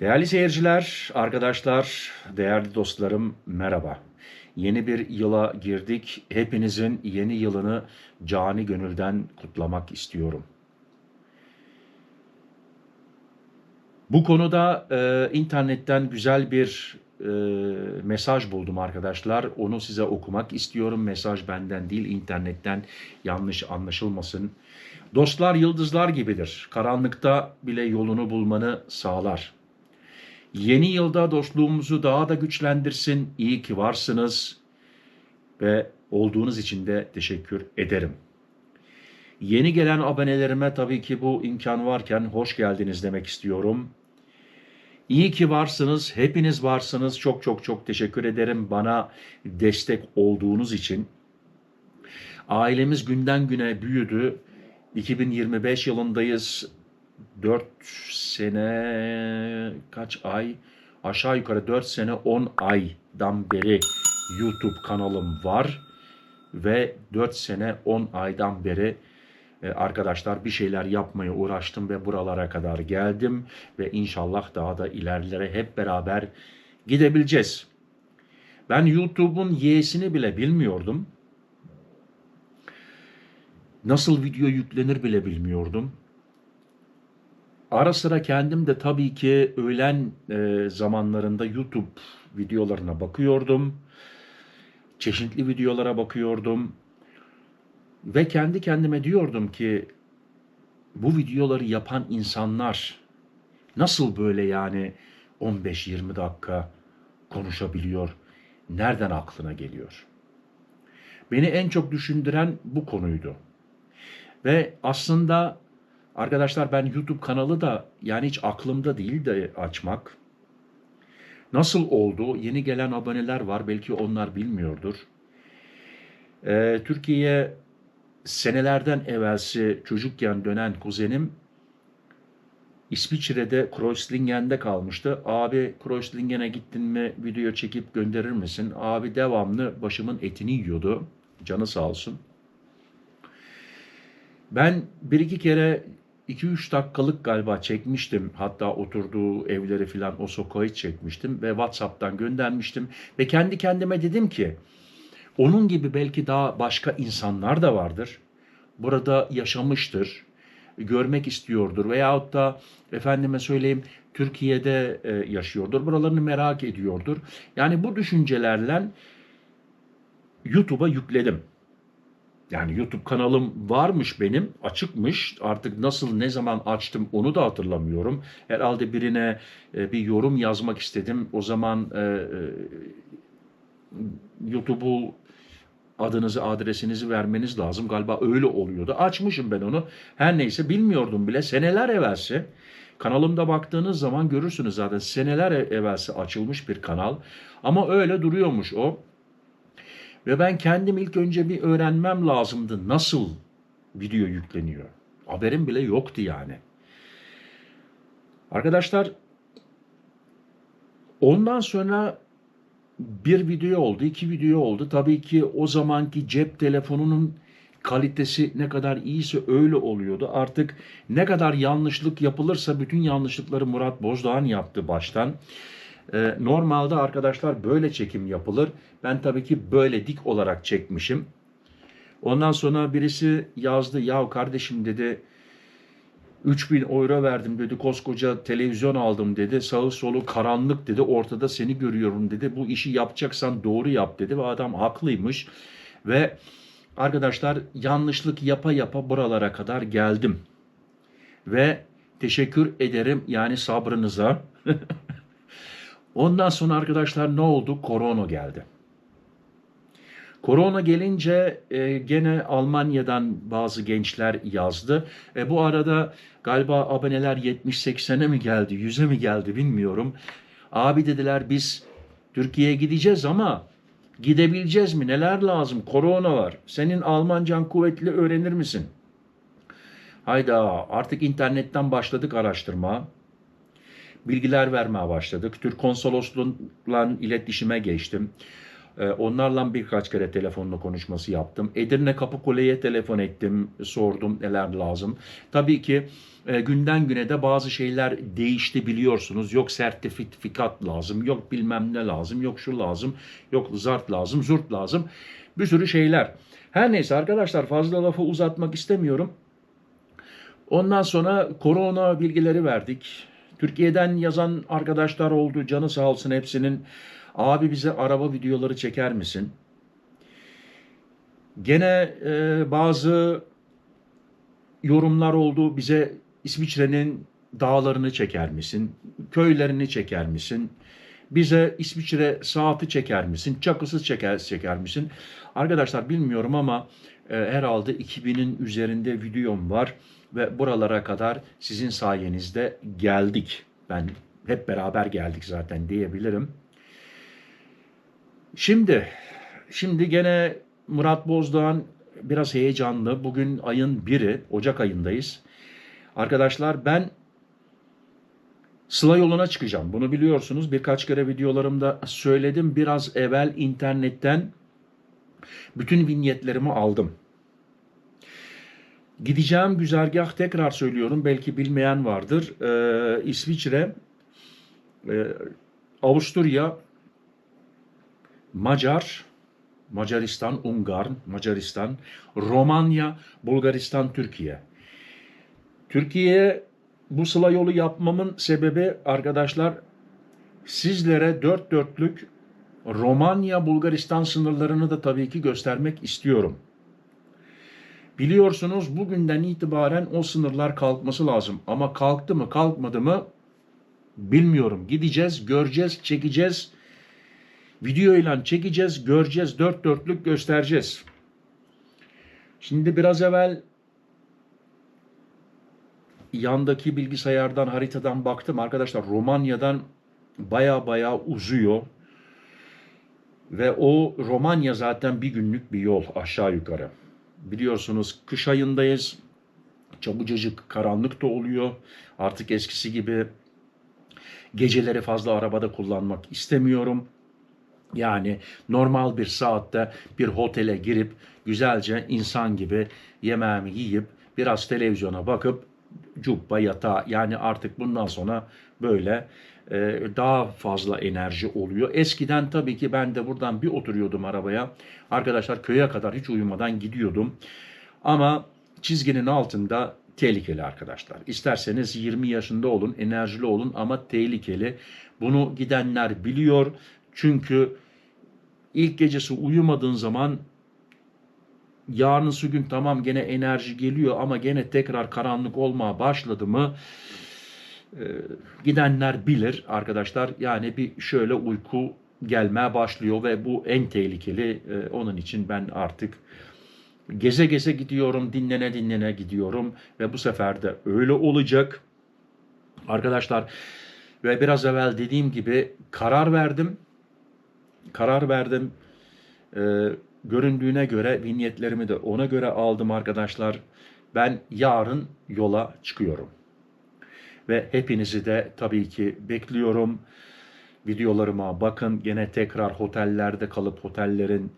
Değerli seyirciler, arkadaşlar, değerli dostlarım merhaba. Yeni bir yıla girdik. Hepinizin yeni yılını cani gönülden kutlamak istiyorum. Bu konuda e, internetten güzel bir e, mesaj buldum arkadaşlar. Onu size okumak istiyorum. Mesaj benden değil, internetten yanlış anlaşılmasın. Dostlar yıldızlar gibidir. Karanlıkta bile yolunu bulmanı sağlar. Yeni yılda dostluğumuzu daha da güçlendirsin. İyi ki varsınız ve olduğunuz için de teşekkür ederim. Yeni gelen abonelerime tabii ki bu imkan varken hoş geldiniz demek istiyorum. İyi ki varsınız, hepiniz varsınız. Çok çok çok teşekkür ederim bana destek olduğunuz için. Ailemiz günden güne büyüdü. 2025 yılındayız. 4 sene kaç ay aşağı yukarı 4 sene 10 aydan beri YouTube kanalım var ve 4 sene 10 aydan beri e, arkadaşlar bir şeyler yapmaya uğraştım ve buralara kadar geldim ve inşallah daha da ilerlere hep beraber gidebileceğiz. Ben YouTube'un Y'sini bile bilmiyordum. Nasıl video yüklenir bile bilmiyordum. Ara sıra kendim de tabii ki öğlen e, zamanlarında YouTube videolarına bakıyordum. Çeşitli videolara bakıyordum. Ve kendi kendime diyordum ki bu videoları yapan insanlar nasıl böyle yani 15-20 dakika konuşabiliyor? Nereden aklına geliyor? Beni en çok düşündüren bu konuydu. Ve aslında arkadaşlar ben YouTube kanalı da yani hiç aklımda değil de açmak. Nasıl oldu? Yeni gelen aboneler var. Belki onlar bilmiyordur. Ee, Türkiye'ye senelerden evvelsi çocukken dönen kuzenim İsviçre'de Kreuzlingen'de kalmıştı. Abi Kreuzlingen'e gittin mi video çekip gönderir misin? Abi devamlı başımın etini yiyordu. Canı sağ olsun. Ben bir iki kere 2-3 dakikalık galiba çekmiştim. Hatta oturduğu evleri filan o sokağı çekmiştim ve WhatsApp'tan göndermiştim. Ve kendi kendime dedim ki onun gibi belki daha başka insanlar da vardır. Burada yaşamıştır, görmek istiyordur veyahut da efendime söyleyeyim Türkiye'de e, yaşıyordur. Buralarını merak ediyordur. Yani bu düşüncelerle YouTube'a yükledim. Yani YouTube kanalım varmış benim, açıkmış. Artık nasıl, ne zaman açtım onu da hatırlamıyorum. Herhalde birine e, bir yorum yazmak istedim. O zaman e, e, YouTube'u adınızı, adresinizi vermeniz lazım. Galiba öyle oluyordu. Açmışım ben onu. Her neyse bilmiyordum bile. Seneler evvelsi kanalımda baktığınız zaman görürsünüz zaten seneler evvelsi açılmış bir kanal. Ama öyle duruyormuş o. Ve ben kendim ilk önce bir öğrenmem lazımdı nasıl video yükleniyor. Haberim bile yoktu yani. Arkadaşlar ondan sonra bir video oldu, iki video oldu. Tabii ki o zamanki cep telefonunun kalitesi ne kadar iyiyse öyle oluyordu. Artık ne kadar yanlışlık yapılırsa bütün yanlışlıkları Murat Bozdağ'ın yaptı baştan. Ee, normalde arkadaşlar böyle çekim yapılır. Ben tabii ki böyle dik olarak çekmişim. Ondan sonra birisi yazdı ya kardeşim dedi. 3000 euro verdim dedi. Koskoca televizyon aldım dedi. Sağı solu karanlık dedi. Ortada seni görüyorum dedi. Bu işi yapacaksan doğru yap dedi. Ve adam haklıymış. Ve arkadaşlar yanlışlık yapa yapa buralara kadar geldim. Ve teşekkür ederim yani sabrınıza Ondan sonra arkadaşlar ne oldu? Korona geldi. Korona gelince e, gene Almanya'dan bazı gençler yazdı. E, bu arada galiba aboneler 70-80'e mi geldi, 100'e mi geldi bilmiyorum. Abi dediler biz Türkiye'ye gideceğiz ama gidebileceğiz mi? Neler lazım? Korona var. Senin Almancan kuvvetli öğrenir misin? Hayda artık internetten başladık araştırma bilgiler vermeye başladık. Türk konsolosluğuyla iletişime geçtim. E, onlarla birkaç kere telefonla konuşması yaptım. Edirne Kapıkule'ye telefon ettim, sordum neler lazım. Tabii ki e, günden güne de bazı şeyler değişti biliyorsunuz. Yok sertifikat lazım, yok bilmem ne lazım, yok şu lazım, yok zart lazım, zurt lazım. Bir sürü şeyler. Her neyse arkadaşlar fazla lafı uzatmak istemiyorum. Ondan sonra korona bilgileri verdik. Türkiye'den yazan arkadaşlar oldu. Canı sağ olsun hepsinin. Abi bize araba videoları çeker misin? Gene e, bazı yorumlar oldu. Bize İsviçre'nin dağlarını çeker misin? Köylerini çeker misin? Bize İsviçre saati çeker misin? Çakısı çeker, çeker misin? Arkadaşlar bilmiyorum ama e, herhalde 2000'in üzerinde videom var ve buralara kadar sizin sayenizde geldik. Ben hep beraber geldik zaten diyebilirim. Şimdi, şimdi gene Murat Bozdağ'ın biraz heyecanlı. Bugün ayın biri, Ocak ayındayız. Arkadaşlar ben Sıla yoluna çıkacağım. Bunu biliyorsunuz. Birkaç kere videolarımda söyledim. Biraz evvel internetten bütün vinyetlerimi aldım. Gideceğim güzergah tekrar söylüyorum. Belki bilmeyen vardır. Ee, İsviçre, e, Avusturya, Macar, Macaristan, Ungarn, Macaristan, Romanya, Bulgaristan, Türkiye. Türkiye'ye bu sıla yolu yapmamın sebebi arkadaşlar sizlere dört dörtlük Romanya Bulgaristan sınırlarını da tabii ki göstermek istiyorum. Biliyorsunuz bugünden itibaren o sınırlar kalkması lazım ama kalktı mı kalkmadı mı bilmiyorum. Gideceğiz, göreceğiz, çekeceğiz. Videoyla çekeceğiz, göreceğiz, dört dörtlük göstereceğiz. Şimdi biraz evvel yandaki bilgisayardan haritadan baktım arkadaşlar Romanya'dan baya baya uzuyor. Ve o Romanya zaten bir günlük bir yol aşağı yukarı. Biliyorsunuz kış ayındayız. Çabucacık karanlık da oluyor. Artık eskisi gibi geceleri fazla arabada kullanmak istemiyorum. Yani normal bir saatte bir otele girip güzelce insan gibi yemeğimi yiyip biraz televizyona bakıp cubba yatağa yani artık bundan sonra böyle daha fazla enerji oluyor. Eskiden tabii ki ben de buradan bir oturuyordum arabaya. Arkadaşlar köye kadar hiç uyumadan gidiyordum. Ama çizginin altında tehlikeli arkadaşlar. İsterseniz 20 yaşında olun, enerjili olun ama tehlikeli. Bunu gidenler biliyor. Çünkü ilk gecesi uyumadığın zaman yarınsı gün tamam gene enerji geliyor ama gene tekrar karanlık olmaya başladı mı e, gidenler bilir arkadaşlar. Yani bir şöyle uyku gelmeye başlıyor ve bu en tehlikeli. E, onun için ben artık geze geze gidiyorum, dinlene dinlene gidiyorum ve bu sefer de öyle olacak. Arkadaşlar ve biraz evvel dediğim gibi karar verdim. Karar verdim. Ee, göründüğüne göre vinyetlerimi de ona göre aldım arkadaşlar. Ben yarın yola çıkıyorum. Ve hepinizi de tabii ki bekliyorum. Videolarıma bakın. Gene tekrar otellerde kalıp otellerin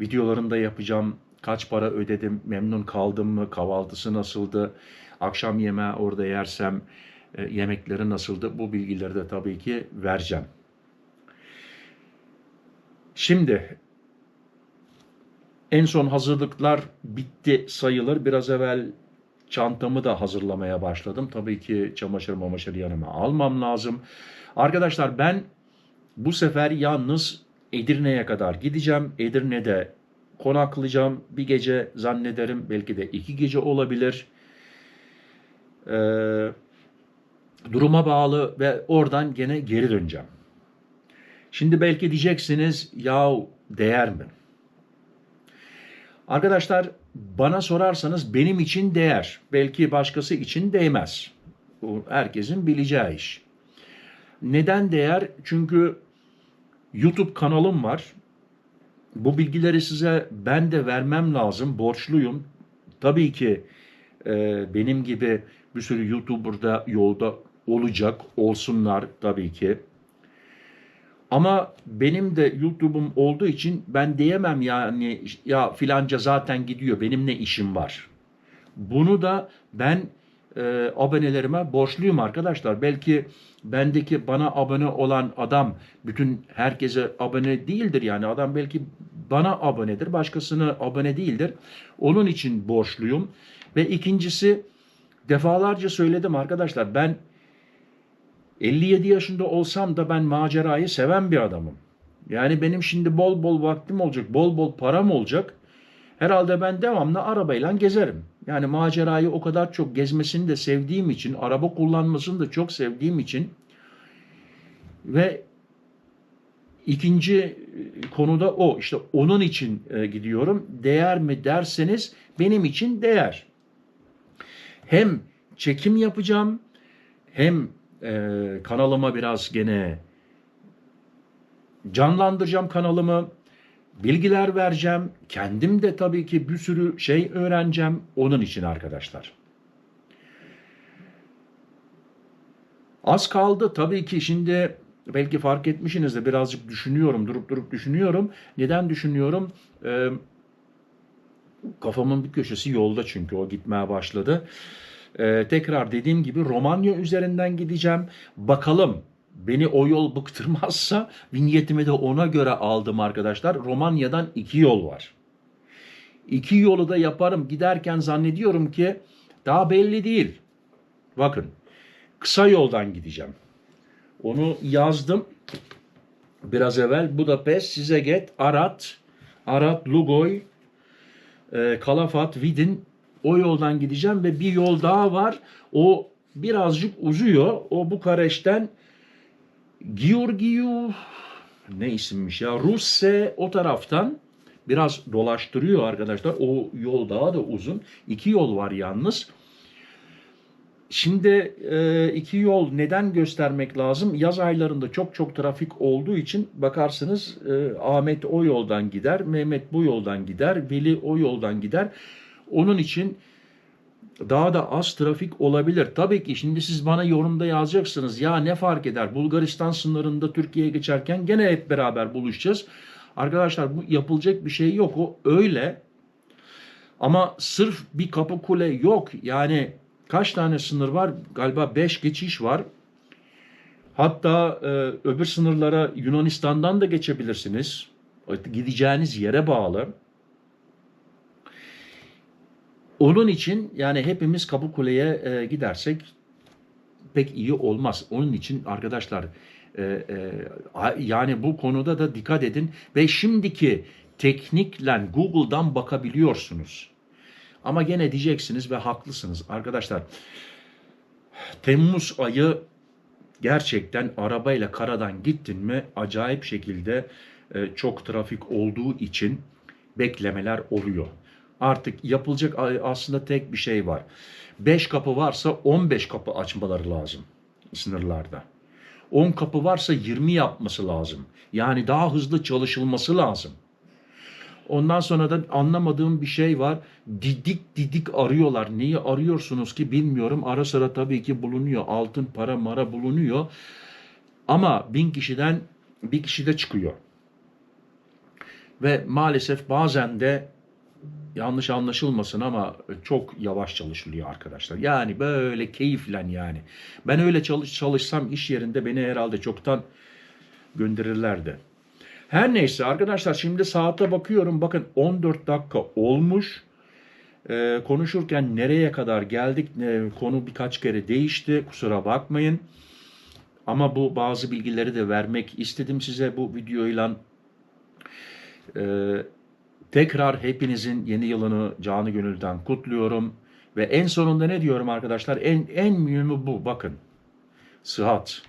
videolarını da yapacağım. Kaç para ödedim, memnun kaldım mı, kahvaltısı nasıldı, akşam yemeği orada yersem e, yemekleri nasıldı bu bilgileri de tabii ki vereceğim. Şimdi en son hazırlıklar bitti sayılır. Biraz evvel çantamı da hazırlamaya başladım. Tabii ki çamaşır mamaşır yanıma almam lazım. Arkadaşlar ben bu sefer yalnız Edirne'ye kadar gideceğim. Edirne'de konaklayacağım. Bir gece zannederim belki de iki gece olabilir. Ee, duruma bağlı ve oradan gene geri döneceğim. Şimdi belki diyeceksiniz ya değer mi? Arkadaşlar bana sorarsanız benim için değer. Belki başkası için değmez. Bu herkesin bileceği iş. Neden değer? Çünkü YouTube kanalım var. Bu bilgileri size ben de vermem lazım. Borçluyum. Tabii ki e, benim gibi bir sürü YouTuber'da yolda olacak. Olsunlar tabii ki. Ama benim de YouTube'um olduğu için ben diyemem yani ya filanca zaten gidiyor benim ne işim var. Bunu da ben e, abonelerime borçluyum arkadaşlar. Belki bendeki bana abone olan adam bütün herkese abone değildir yani adam belki bana abonedir başkasına abone değildir. Onun için borçluyum. Ve ikincisi defalarca söyledim arkadaşlar ben 57 yaşında olsam da ben macerayı seven bir adamım. Yani benim şimdi bol bol vaktim olacak, bol bol param olacak. Herhalde ben devamlı arabayla gezerim. Yani macerayı o kadar çok gezmesini de sevdiğim için, araba kullanmasını da çok sevdiğim için ve ikinci e, konuda o. işte onun için e, gidiyorum. Değer mi derseniz benim için değer. Hem çekim yapacağım hem e, kanalıma biraz gene canlandıracağım kanalımı. Bilgiler vereceğim. Kendim de tabii ki bir sürü şey öğreneceğim onun için arkadaşlar. Az kaldı tabii ki şimdi belki fark etmişsinizdir birazcık düşünüyorum durup durup düşünüyorum. Neden düşünüyorum? Ee, kafamın bir köşesi yolda çünkü o gitmeye başladı. Ee, tekrar dediğim gibi Romanya üzerinden gideceğim. Bakalım beni o yol bıktırmazsa vinyetimi de ona göre aldım arkadaşlar. Romanya'dan iki yol var. İki yolu da yaparım. Giderken zannediyorum ki daha belli değil. Bakın kısa yoldan gideceğim. Onu yazdım. Biraz evvel Budapest, Sizeget, Arat, Arat, Lugoy, e, Kalafat, Vidin o yoldan gideceğim ve bir yol daha var. O birazcık uzuyor. O Bukareş'ten Georgiou ne isimmiş ya Russe o taraftan biraz dolaştırıyor arkadaşlar. O yol daha da uzun. İki yol var yalnız. Şimdi e, iki yol neden göstermek lazım? Yaz aylarında çok çok trafik olduğu için bakarsınız e, Ahmet o yoldan gider, Mehmet bu yoldan gider, Veli o yoldan gider. Onun için daha da az trafik olabilir. Tabii ki şimdi siz bana yorumda yazacaksınız. Ya ne fark eder? Bulgaristan sınırında Türkiye'ye geçerken gene hep beraber buluşacağız. Arkadaşlar bu yapılacak bir şey yok. O öyle. Ama sırf bir kapı kule yok. Yani kaç tane sınır var? Galiba 5 geçiş var. Hatta e, öbür sınırlara Yunanistan'dan da geçebilirsiniz. Gideceğiniz yere bağlı. Onun için yani hepimiz Kapıkule'ye e, gidersek pek iyi olmaz. Onun için arkadaşlar e, e, yani bu konuda da dikkat edin ve şimdiki teknikle Google'dan bakabiliyorsunuz. Ama gene diyeceksiniz ve haklısınız arkadaşlar. Temmuz ayı gerçekten arabayla karadan gittin mi acayip şekilde e, çok trafik olduğu için beklemeler oluyor. Artık yapılacak aslında tek bir şey var. 5 kapı varsa 15 kapı açmaları lazım sınırlarda. 10 kapı varsa 20 yapması lazım. Yani daha hızlı çalışılması lazım. Ondan sonra da anlamadığım bir şey var. Didik didik arıyorlar. Neyi arıyorsunuz ki bilmiyorum. Ara sıra tabii ki bulunuyor. Altın para mara bulunuyor. Ama bin kişiden bir kişi de çıkıyor. Ve maalesef bazen de yanlış anlaşılmasın ama çok yavaş çalışılıyor arkadaşlar. Yani böyle keyiflen yani. Ben öyle çalış çalışsam iş yerinde beni herhalde çoktan gönderirlerdi. Her neyse arkadaşlar şimdi saate bakıyorum. Bakın 14 dakika olmuş. Ee, konuşurken nereye kadar geldik? Ee, konu birkaç kere değişti. Kusura bakmayın. Ama bu bazı bilgileri de vermek istedim size bu videoyla. Ee, Tekrar hepinizin yeni yılını canı gönülden kutluyorum. Ve en sonunda ne diyorum arkadaşlar? En, en mühimi bu. Bakın. Sıhhat.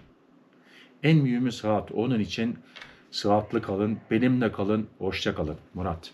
En mühimi sıhhat. Onun için sıhhatlı kalın. Benimle kalın. Hoşça kalın. Murat.